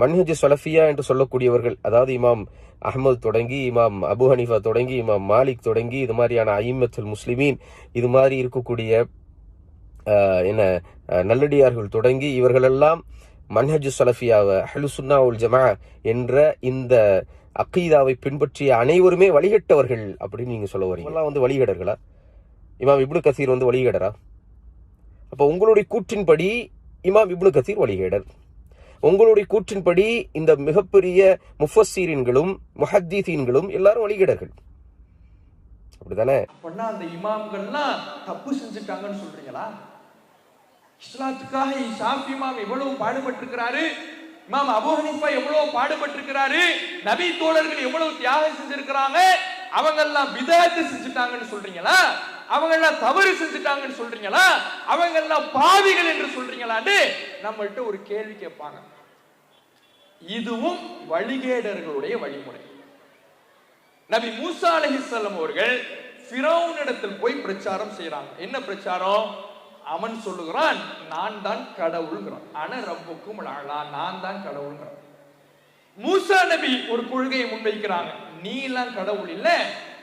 மன்ஹஜ் சலஃபியா என்று சொல்லக்கூடியவர்கள் அதாவது இமாம் அஹ்மது தொடங்கி இமாம் அபு ஹனீஃபா தொடங்கி இமாம் மாலிக் தொடங்கி இது மாதிரியான ஐமத்துல் முஸ்லிமீன் இது மாதிரி இருக்கக்கூடிய என்ன நல்லடியார்கள் தொடங்கி இவர்களெல்லாம் மன்ஹஜ் சலஃபியாவை ஹலுசுன்னா உல் ஜமா என்ற இந்த அக்கீதாவை பின்பற்றிய அனைவருமே வழிகட்டவர்கள் அப்படின்னு நீங்கள் சொல்ல வரீங்க. எல்லாம் வந்து வழிகடர்களா? இமாம் இப்னு கசீர் வந்து வழிகடரா? அப்போ உங்களுடைய கூற்றின்படி இமாம் இப்னு கசீர் வழிகேடர். உங்களுடைய கூற்றின்படி இந்த மிகப்பெரிய முஃபஸ்ஸீரின்களும் முஹத்தீசீன்களும் எல்லாரும் வழிகிடர்கள். அப்படிதானே பண்ணா அந்த இமாம்கள்லாம் தப்பு செஞ்சுட்டாங்கன்னு சொல்றீங்களா? இஸ்லாத்துக்காக ஷாஃபி இமாம் எவ்வளவு பாடுபட்டிருக்கிறாரு? இமாம் அபு ஹனிஃபா எவ்வளவு பாடுபட்டிருக்கிறாரு? நபி தோழர்கள் எவ்வளவு தியாகம் செஞ்சிருக்கிறாங்க? அவங்க எல்லாம் விதத்து செஞ்சுட்டாங்கன்னு சொல்றீங்களா? அவங்க எல்லாம் தவறு செஞ்சுட்டாங்கன்னு சொல்றீங்களா? அவங்க எல்லாம் பாவிகள் என்று சொல்றீங்களான்னு நம்மள்ட்ட ஒரு கேள்வி கேட்பாங்க. இதுவும் வழிகேடர்களுடைய வழிமுறை. நபி மூசா அலைஹிஸ்ஸலாம் அவர்கள் ஃபிரௌனிடத்தில் போய் பிரச்சாரம் செய்யறாங்க என்ன பிரச்சாரம்? அவன் சொல்லுகிறான் நான் தான் கடவுள்கிறான் ஆனா ரப்புக்கும் நான் தான் கடவுள்ங்கிறான். மூசா நபி ஒரு கொள்கையை முன்வைக்கிறாங்க. நீ எல்லாம் கடவுள் இல்ல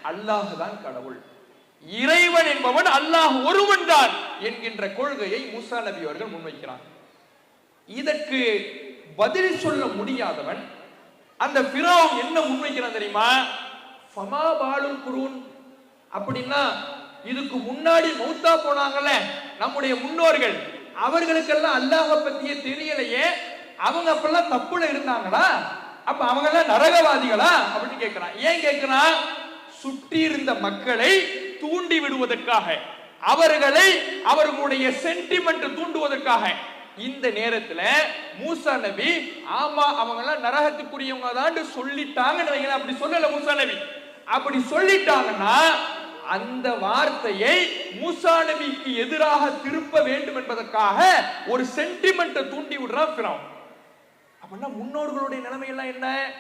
அல்லாஹ் தான் கடவுள். இறைவன் என்பவன் அல்லாஹ் ஒருவன் தான் என்கின்ற கொள்கையை மூசா நபி அவர்கள் முன்வைக்கிறாங்க. இதற்கு பதில் சொல்ல முடியாதவன் அந்த பிராவும் என்ன முன்வைக்கிறான் தெரியுமா? ஃபமா பாலும் குருன். அப்படின்னா இதுக்கு முன்னாடி மௌத்தா போனாங்கல்ல நம்முடைய முன்னோர்கள் அவர்களுக்கெல்லாம் அல்லாஹ பத்தியே தெரியலையே அவங்க அப்பெல்லாம் தப்புல இருந்தாங்களா? அப்ப அவங்க எல்லாம் நரகவாதிகளா? அப்படின்னு கேட்கிறான் ஏன் கேட்கிறான் சுற்றி இருந்த மக்களை தூண்டி விடுவதற்காக. அவர்களை அவர்களுடைய சென்டிமெண்ட் தூண்டுவதற்காக. இந்த நேரத்துல மூசா நபி ஆமா அவங்க எல்லாம் நரகத்துக்குரியவங்க தான் சொல்லிட்டாங்கன்னு வைங்களேன். அப்படி சொல்லல மூசா நபி. அப்படி சொல்லிட்டாங்கன்னா அந்த வார்த்தையை மூசா நபிக்கு எதிராக திருப்ப வேண்டும் என்பதற்காக ஒரு சென்டிமெண்ட்டை தூண்டி விடுறான் ஃபிரௌன். அப்படின்னா முன்னோர்களுடைய நிலைமையெல்லாம் என்ன?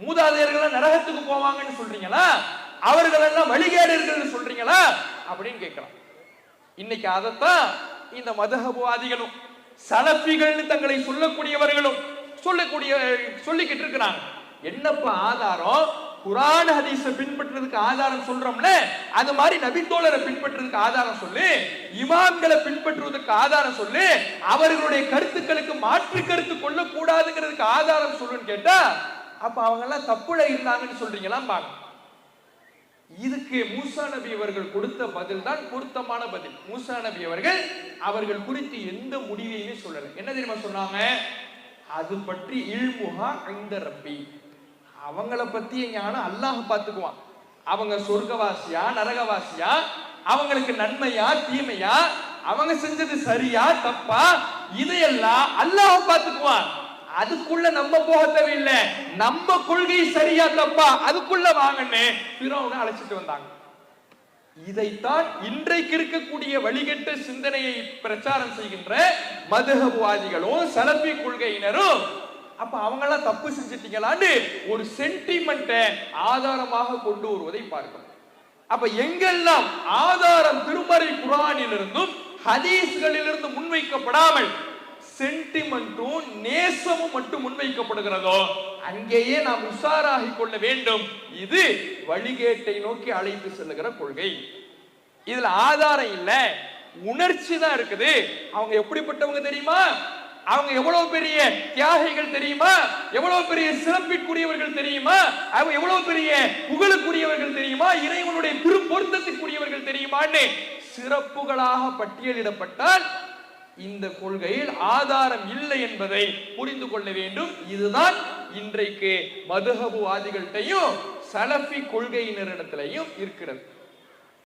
மூதாதையர்கள் நரகத்துக்கு போவாங்கன்னு சொல்றீங்களா? அவர்கள் எல்லாம் வழிகேடர்கள் சொல்றீங்களா? அப்படின்னு கேட்கலாம். இன்னைக்கு அதைத்தான் இந்த மதகபுவாதிகளும் சலப்பிகள்னு தங்களை சொல்லக்கூடியவர்களும் சொல்லக்கூடிய சொல்லிக்கிட்டு இருக்கிறாங்க. என்னப்பா ஆதாரம்? குரான் ஹதீஸை பின்பற்றுறதுக்கு ஆதாரம் சொல்றோம்ல அது மாதிரி நபித்தோழரை பின்பற்றுறதுக்கு ஆதாரம் சொல்லு இமாம்களை பின்பற்றுவதற்கு ஆதாரம் சொல்லு அவர்களுடைய கருத்துக்களுக்கு மாற்று கருத்து கொள்ள கூடாதுங்கிறதுக்கு ஆதாரம் சொல்லுன்னு கேட்டா அப்ப அவங்க எல்லாம் தப்புல இருந்தாங்கன்னு சொல்றீங்களா பாங்க இதுக்கு மூசா நபி அவர்கள் கொடுத்த பதில் தான் பொருத்தமான பதில். மூசா நபி அவர்கள் அவர்கள் குறித்து எந்த முடிவையுமே சொல்லல. என்ன தெரியுமா சொன்னாங்க? அது பற்றி இல்முகா இந்த ரப்பி. அவங்கள பத்திய ஞானம் அல்லாஹ் பார்த்துக்குவான். அவங்க சொர்க்கவாசியா நரகவாசியா அவங்களுக்கு நன்மையா தீமையா அவங்க செஞ்சது சரியா தப்பா இதையெல்லாம் அல்லாஹ் பார்த்துக்குவான். அதுக்குள்ள நம்ம போக தேவையில்லை. நம்ம கொள்கை சரியா தப்பா அதுக்குள்ள வாங்கன்னு பிறவனை அழைச்சிட்டு வந்தாங்க. இதைத்தான் இன்றைக்கு இருக்கக்கூடிய வழிகட்ட சிந்தனையை பிரச்சாரம் செய்கின்ற மதுகவாதிகளும் சலப்பி கொள்கையினரும் அப்ப அவங்க எல்லாம் தப்பு செஞ்சிட்டீங்களான்னு ஒரு சென்டிமெண்ட்டை ஆதாரமாக கொண்டு வருவதை பார்க்கணும். அப்ப எங்கெல்லாம் ஆதாரம் திருமறை குரானிலிருந்தும் ஹதீஸ்களிலிருந்து முன்வைக்கப்படாமல் சென்டிமெண்ட்டும் நேசமும் மட்டும் முன்வைக்கப்படுகிறதோ அங்கேயே நாம் உஷாராகிக் கொள்ள வேண்டும். இது வழிகேட்டை நோக்கி அழைத்து செல்லுகிற கொள்கை. இதுல ஆதாரம் இல்லை உணர்ச்சி தான் இருக்குது. அவங்க எப்படிப்பட்டவங்க தெரியுமா? அவங்க எவ்வளவு பெரிய தியாகிகள் தெரியுமா? எவ்வளவு பெரிய சிறப்பிற்குரியவர்கள் தெரியுமா? அவங்க எவ்வளவு பெரிய புகழுக்குரியவர்கள் தெரியுமா? இறைவனுடைய திருப்பொருத்தத்திற்குரியவர்கள் தெரியுமான்னு சிறப்புகளாக பட்டியலிடப்பட்டால் இந்த கொள்கையில் ஆதாரம் இல்லை என்பதை புரிந்து கொள்ள வேண்டும். இதுதான் இன்றைக்கு மதுஹபுவாதிகள்கிட்டையும் சலஃபி கொள்கையினரிடத்திலையும் இருக்கிறது.